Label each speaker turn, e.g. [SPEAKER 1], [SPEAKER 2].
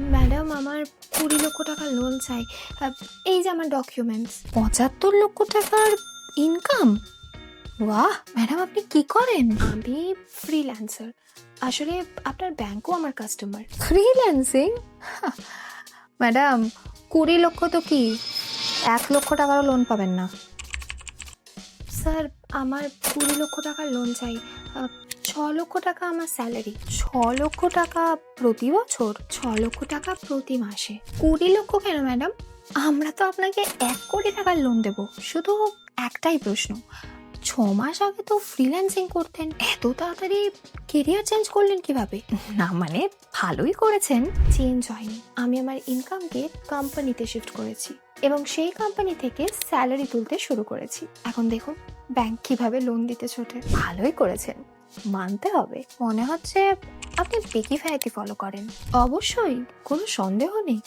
[SPEAKER 1] Madam আমার কুড়ি লক্ষ টাকা লোন চাই। এই যে আমার ডকুমেন্টস পঁচাত্তর লক্ষ টাকার ইনকাম বাহ ম্যাডাম আপনি কি করেন? আমি ফ্রিল্যান্সার আসলে আপনার ব্যাংকও আমার কাস্টমার ফ্রিল্যান্সিং ম্যাডাম কুড়ি লক্ষ তো কি? এক লক্ষ টাকারও লোন পাবেন না। স্যার আমার কুড়ি লক্ষ টাকার লোন চাই। লক্ষ টাকা আমার স্যালারি ছ লক্ষ টাকা প্রতি বছর ছ লক্ষ টাকা প্রতি মাসে। কুড়ি লক্ষ কেন ম্যাডাম আমরা তো আপনাকে এক কোটি টাকার লোন দেব। শুধু একটাই প্রশ্ন। ছ মাস আগে তো ফ্রিল্যান্সিং করতেন। এত তাড়াতাড়ি কেরিয়ার চেঞ্জ করলেন কীভাবে? না মানে ভালোই করেছেন। চেঞ্জ হয়নি। আমি আমার ইনকামকে কোম্পানিতে শিফট করেছি এবং সেই কোম্পানি থেকে স্যালারি তুলতে শুরু করেছি। এখন দেখুন ব্যাংক কীভাবে লোন দিতে ছোটে। ভালোই করেছেন। মানতে হবে। মনে হচ্ছে আপনি বেকি ভ্যারাইটি ফলো করেন। অবশ্যই কোনো সন্দেহ নেই।